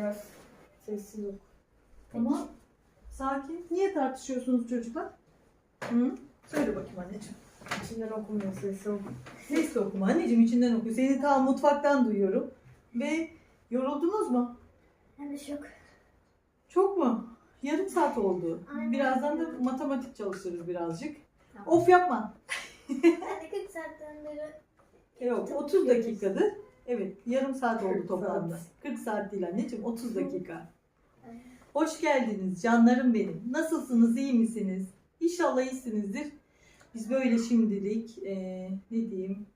Biraz sessiz ol. Tamam. Sakin. Niye tartışıyorsunuz çocuklar? Hı? Söyle bakayım anneciğim. İçinden okumuyor sesi oku. Sesli okuma anneciğim içinden oku. Seni ta mutfaktan duyuyorum. Ve yoruldunuz mu? Hem de çok. Çok mu? Yarım saat oldu. Aynen. Birazdan da matematik çalışırız birazcık. Tamam. Of yapma. Ben de 40 saatten beri Yok 30 dakikadır. Evet yarım saat oldu 40 toplamda. saat. 40 saat değil anneciğim 30 dakika. Hoş geldiniz canlarım benim. Nasılsınız iyi misiniz? İnşallah iyisinizdir. Biz böyle şimdilik eee, ne diyeyim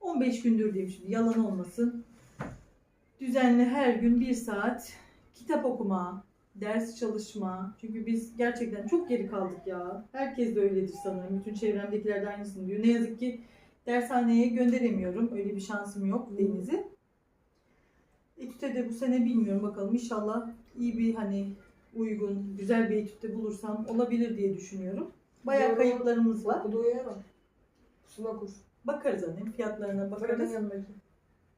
15 gündür diyeyim şimdi yalan olmasın. Düzenli her gün bir saat kitap okuma, ders çalışma. Çünkü biz gerçekten çok geri kaldık ya. Herkes de öyledir sanırım. Bütün çevremdekiler de aynısını diyor. Ne yazık ki dershaneye gönderemiyorum. Öyle bir şansım yok Deniz'i. Etüte de bu sene bilmiyorum bakalım. İnşallah iyi bir hani uygun, güzel bir etütte bulursam olabilir diye düşünüyorum. Bayağı Doğru. kayıplarımız var. O. Pusula kur. Bakarız annem fiyatlarına Bakarız.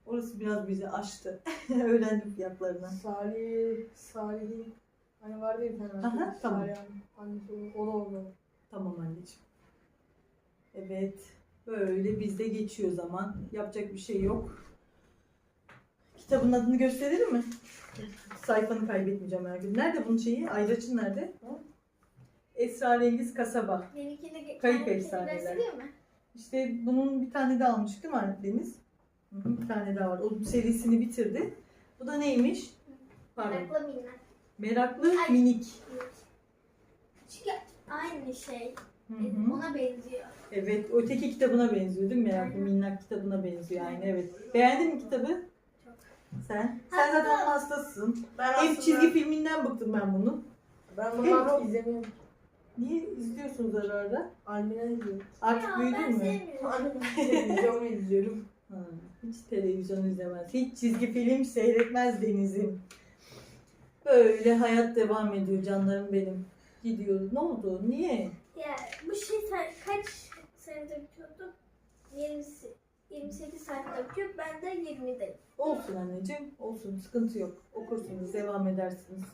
Orası biraz bizi aştı. Öğrendim fiyatlarına. Salih, Salih'in hani vardı ya bir tane. Aha, tamam. Salih. Hangisi o? Da orada. Tamam anneciğim. Evet. Böyle bizde geçiyor zaman. Yapacak bir şey yok. Kitabın adını gösterir mi? Sayfanı kaybetmeyeceğim her gün. Nerede bunun şeyi? Ayraç'ın nerede? Esrarengiz Kasaba. benimkini Kayıp efsaneler. İşte bunun bir tane daha almış değil mi Deniz? Hı hı, Bir tane daha var. O serisini bitirdi. Bu da neymiş? Pardon. Merakla minnak. Meraklı Ay. minik. Çünkü aynı şey. Hı hı. Ona benziyor. Evet, öteki kitabına benziyor değil mi? Meraklı Aynen. minnak kitabına benziyor aynı evet. Beğendin mi kitabı? Çok. Sen? Sen zaten onun hastasısın. Ben Hep çizgi filminden bıktım ben bunun. Ben bunu Hep- artık izlemiyorum. Niye izliyorsunuz ara ara? Almina izliyorum. Artık ya büyüdün ben mü? onu izliyorum. Ha, hiç televizyon izlemez. Hiç çizgi film seyretmez Deniz'im. Böyle hayat devam ediyor canlarım benim. Gidiyor. Ne oldu? Niye? Ya bu şey kaç senede bitiyordu? 20, 28 saatte bitiyor. Ben de 20'deyim. Olsun anneciğim. Olsun. Sıkıntı yok. Okursunuz. Devam edersiniz.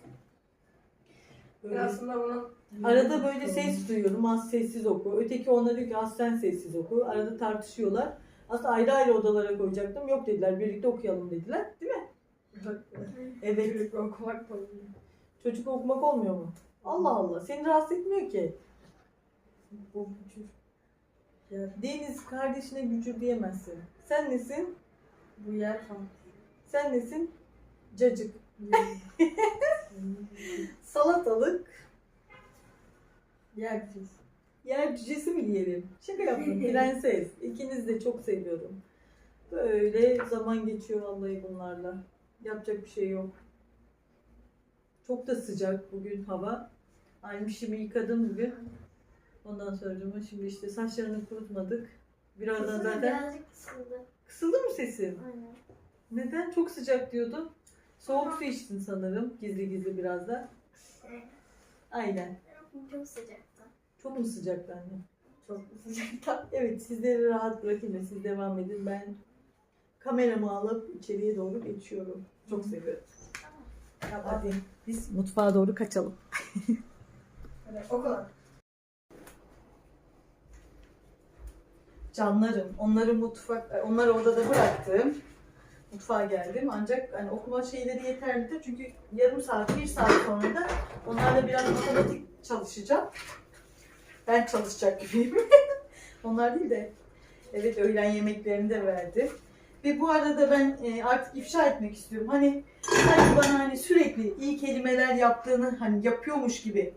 Böyle aslında bunu Arada böyle ses duyuyorum. Az sessiz oku. Öteki ona diyor ki az sen sessiz oku. Arada tartışıyorlar. Aslında ayrı ayrı odalara koyacaktım. Yok dediler. Birlikte okuyalım dediler. Değil mi? Evet. Çocuk okumak. Çocuk okumak olmuyor mu? Allah Allah. Seni rahatsız etmiyor ki. Bu küçük. Yer. Deniz kardeşine gücür diyemezsin. Sen nesin? Bu yer falan. Sen nesin? Cacık. Salatalık. Yer cüz. Yer cücesi mi diyelim? Şaka yaptım. Prenses. İkinizi de çok seviyorum. Böyle zaman geçiyor vallahi bunlarla. Yapacak bir şey yok. Çok da sıcak bugün hava. Aymışımı yıkadım bugün. Ondan sonra şimdi işte saçlarını kurutmadık. Birazdan Sesini zaten birazcık kısıldı. kısıldı mı sesin? Aynen. Neden? Çok sıcak diyordun. Soğuk su içtin sanırım. Gizli gizli biraz da. Evet. Aynen. Çok sıcaktı. Çok mu sıcaktı anne? Çok sıcak. Evet sizleri rahat bırakayım da siz devam edin. Ben kameramı alıp içeriye doğru geçiyorum. Çok seviyorum. Hadi biz mutfağa doğru kaçalım. Evet, o kadar. Canlarım, onları mutfak, onları odada bıraktım. Mutfağa geldim ancak hani okuma şeyleri yeterlidir çünkü yarım saat, bir saat sonra da onlarla biraz matematik çalışacağım. Ben çalışacak gibiyim. Onlar değil de evet öğlen yemeklerini de verdim. Ve bu arada ben e, artık ifşa etmek istiyorum. Hani sanki bana hani sürekli iyi kelimeler yaptığını hani yapıyormuş gibi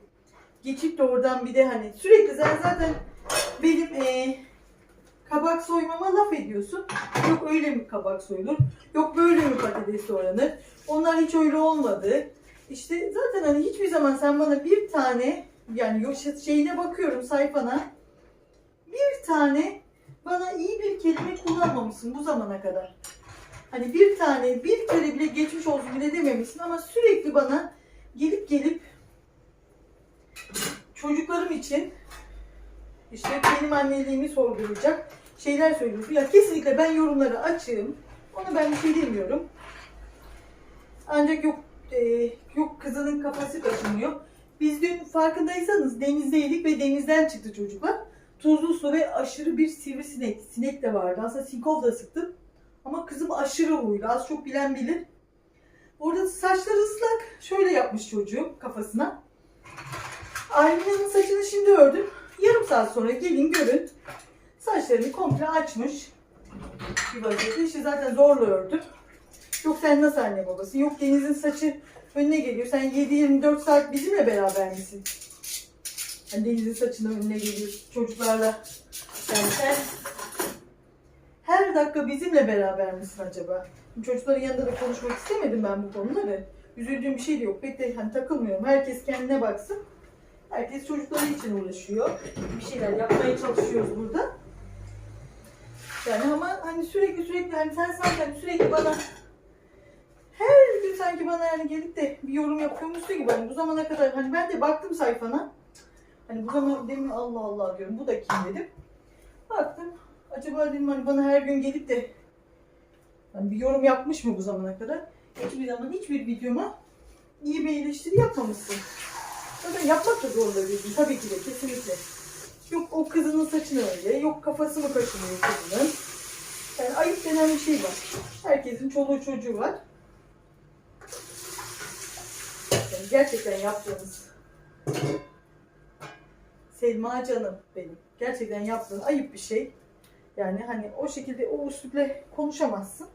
geçip de oradan bir de hani sürekli zaten benim e, kabak soymama laf ediyorsun. Yok öyle mi kabak soyulur? Yok böyle mi patates doğranır? Onlar hiç öyle olmadı. İşte zaten hani hiçbir zaman sen bana bir tane yani yok şeyine bakıyorum sayfana bir tane bana iyi bir kelime kullanmamışsın bu zamana kadar. Hani bir tane bir kere bile geçmiş olsun bile dememişsin ama sürekli bana gelip gelip çocuklarım için işte benim anneliğimi sorgulayacak şeyler söylüyorsun. Ya kesinlikle ben yorumları açığım. Ona ben bir şey demiyorum. Ancak yok e, yok kızının kafası kaşınıyor. Biz dün farkındaysanız denizdeydik ve denizden çıktı çocuklar. Tuzlu su ve aşırı bir sivrisinek. Sinek de vardı. Aslında sinkov da sıktım. Ama kızım aşırı huylu. Az çok bilen bilir. Orada saçları ıslak. Şöyle yapmış çocuğu kafasına. Aylin'in saçını şimdi ördüm. Yarım saat sonra gelin görün. Saçlarını komple açmış. Bir vaziyette. İşte zaten zorla ördüm. Yok sen nasıl anne babasın? Yok Deniz'in saçı önüne geliyor. Sen 7-24 saat bizimle beraber misin? Yani Deniz'in saçının önüne geliyor çocuklarla. Yani sen her dakika bizimle beraber misin acaba? Çocukların yanında da konuşmak istemedim ben bu konuları. Üzüldüğüm bir şey de yok. Pek de hani takılmıyorum. Herkes kendine baksın. Herkes çocukları için uğraşıyor. Bir şeyler yapmaya çalışıyoruz burada. Yani ama hani sürekli sürekli hani sen zaten sürekli bana her gün sanki bana yani gelip de bir yorum yapıyormuşsun gibi hani bu zamana kadar hani ben de baktım sayfana. Hani bu zaman demin Allah Allah diyorum bu da kim dedim. Baktım acaba dedim hani bana her gün gelip de hani bir yorum yapmış mı bu zamana kadar? Hiçbir zaman hiçbir videoma iyi bir eleştiri yapmamışsın. Zaten yapmak da zorunda değilsin tabii ki de kesinlikle. Yok o kızının saçını öyle, yok kafası mı kaşınıyor kızının. Yani ayıp denen bir şey var. Herkesin çoluğu çocuğu var. Yani gerçekten yaptığınız Selma canım benim. Gerçekten yaptığın ayıp bir şey. Yani hani o şekilde o üsluple konuşamazsın.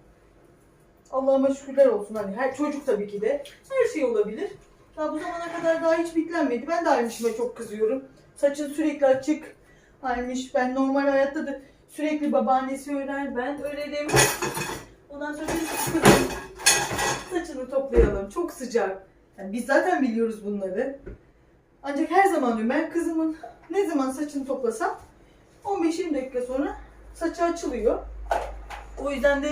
Allah'ıma şükürler olsun. Hani her çocuk tabii ki de her şey olabilir. Daha bu zamana kadar daha hiç bitlenmedi. Ben de aynışıma çok kızıyorum. Saçın sürekli açık. Aymış. Ben normal hayatta da sürekli babaannesi örer. Ben örerim. Ondan sonra kızım saçını toplayalım. Çok sıcak. Yani biz zaten biliyoruz bunları. Ancak her zaman diyorum ben kızımın ne zaman saçını toplasam 15-20 dakika sonra saçı açılıyor. O yüzden de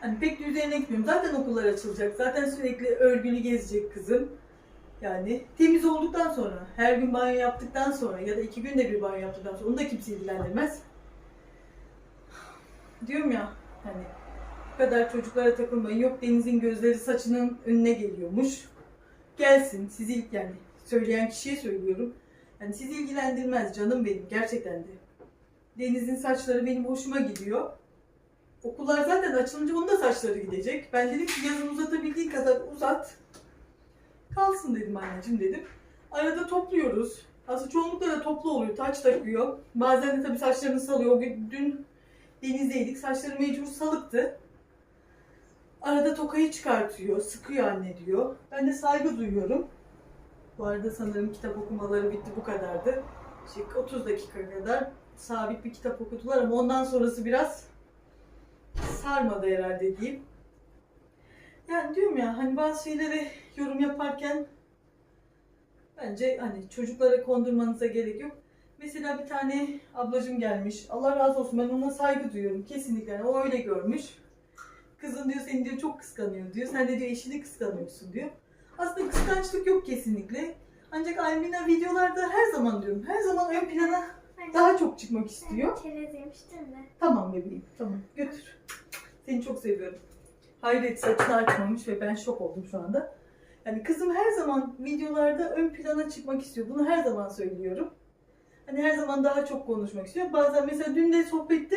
hani pek de üzerine gitmiyorum. Zaten okullar açılacak. Zaten sürekli örgülü gezecek kızım. Yani temiz olduktan sonra, her gün banyo yaptıktan sonra ya da iki günde bir banyo yaptıktan sonra onu da kimse ilgilendirmez. Diyorum ya hani bu kadar çocuklara takılmayın. Yok Deniz'in gözleri saçının önüne geliyormuş. Gelsin sizi yani söyleyen kişiye söylüyorum. Yani sizi ilgilendirmez canım benim gerçekten de. Deniz'in saçları benim hoşuma gidiyor. Okullar zaten açılınca onun da saçları gidecek. Ben dedim ki yazın uzatabildiğin kadar uzat. Kalsın dedim anneciğim dedim. Arada topluyoruz. Aslında çoğunlukla da toplu oluyor. Taç takıyor. Bazen de tabii saçlarını salıyor. Dün denizdeydik. Saçları mecbur salıktı. Arada tokayı çıkartıyor. Sıkıyor anne diyor. Ben de saygı duyuyorum. Bu arada sanırım kitap okumaları bitti bu kadardı. İşte 30 dakika kadar sabit bir kitap okudular ama ondan sonrası biraz sarmadı herhalde diyeyim. Yani diyorum ya hani bazı şeylere yorum yaparken bence hani çocuklara kondurmanıza gerek yok. Mesela bir tane ablacım gelmiş. Allah razı olsun ben ona saygı duyuyorum. Kesinlikle yani o öyle görmüş. Kızın diyor seni diyor çok kıskanıyor diyor. Sen de diyor eşini kıskanıyorsun diyor. Aslında kıskançlık yok kesinlikle. Ancak Almina videolarda her zaman diyorum. Her zaman ön plana daha çok çıkmak istiyor. Çerez yemiştin de. Tamam bebeğim tamam götür. Seni çok seviyorum. Hayret saçını açmamış ve ben şok oldum şu anda. Yani kızım her zaman videolarda ön plana çıkmak istiyor. Bunu her zaman söylüyorum. Hani her zaman daha çok konuşmak istiyor. Bazen mesela dün de sohbette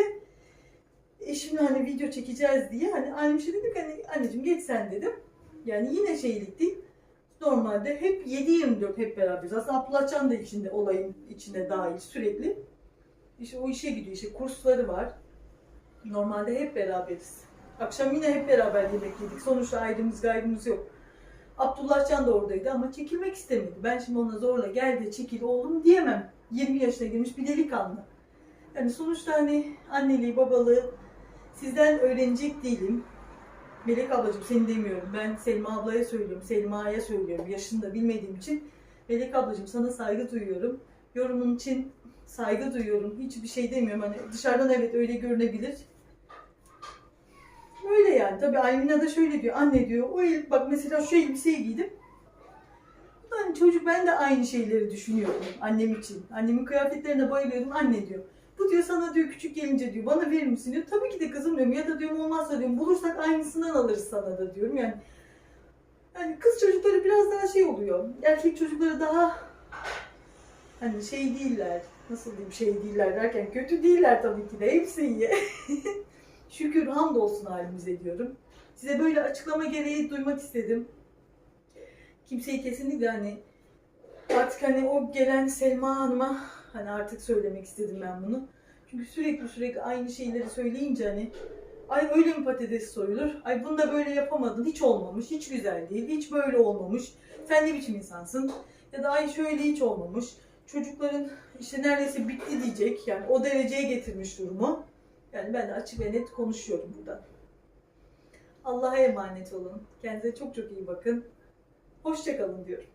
eşimle hani video çekeceğiz diye hani aynı şey dedik hani anneciğim geç sen dedim. Yani yine şeylik değil. Normalde hep 7-24 hep beraberiz. Aslında Abdullah da içinde olayın içine dahil sürekli. İşte o işe gidiyor. işte kursları var. Normalde hep beraberiz. Akşam yine hep beraber yemek yedik. Sonuçta ayrımız gayrımız yok. Abdullah Can da oradaydı ama çekilmek istemedi. Ben şimdi ona zorla gel de çekil oğlum diyemem. 20 yaşına girmiş bir delikanlı. Yani sonuçta hani anneliği babalığı sizden öğrenecek değilim. Melek ablacığım seni demiyorum. Ben Selma ablaya söylüyorum. Selma'ya söylüyorum. Yaşını da bilmediğim için. Melek ablacığım sana saygı duyuyorum. Yorumun için saygı duyuyorum. Hiçbir şey demiyorum. Hani dışarıdan evet öyle görünebilir. Öyle yani. Tabii Aymina da şöyle diyor. Anne diyor. O el, bak mesela şu elbiseyi giydim. Yani çocuk ben de aynı şeyleri düşünüyorum annem için. Annemin kıyafetlerine bayılıyordum. Anne diyor. Bu diyor sana diyor küçük gelince diyor bana verir misin diyor. Tabii ki de kızım diyorum ya da diyorum olmazsa diyorum bulursak aynısından alırız sana da diyorum. Yani Yani kız çocukları biraz daha şey oluyor. Erkek çocukları daha hani şey değiller. Nasıl diyeyim şey değiller derken kötü değiller tabii ki de. Hepsi iyi. Şükür hamdolsun halimize diyorum. Size böyle açıklama gereği duymak istedim. Kimseyi kesinlikle hani artık hani o gelen Selma Hanım'a hani artık söylemek istedim ben bunu. Çünkü sürekli sürekli aynı şeyleri söyleyince hani ay öyle mi patates soyulur? Ay bunu da böyle yapamadın. Hiç olmamış. Hiç güzel değil. Hiç böyle olmamış. Sen ne biçim insansın? Ya da ay şöyle hiç olmamış. Çocukların işte neredeyse bitti diyecek. Yani o dereceye getirmiş durumu. Yani ben açık ve net konuşuyorum burada. Allah'a emanet olun. Kendinize çok çok iyi bakın. Hoşçakalın diyorum.